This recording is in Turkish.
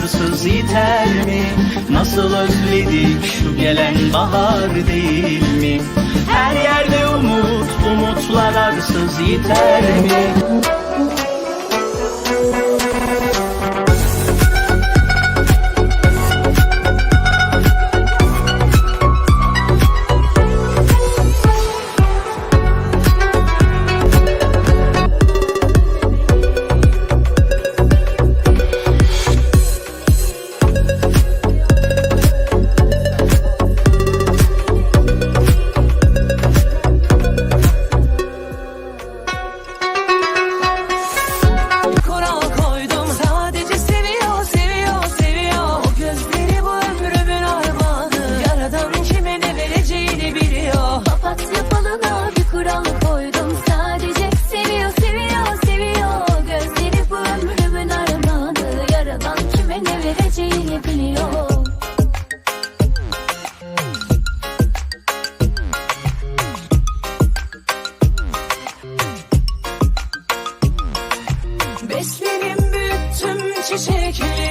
umutlar arsız yeter mi? Nasıl özledik şu gelen bahar değil mi? Her yerde umut, umutlar arsız yeter mi? Kime ne vereceğini biliyor Beslerim büyüttüm çiçekleri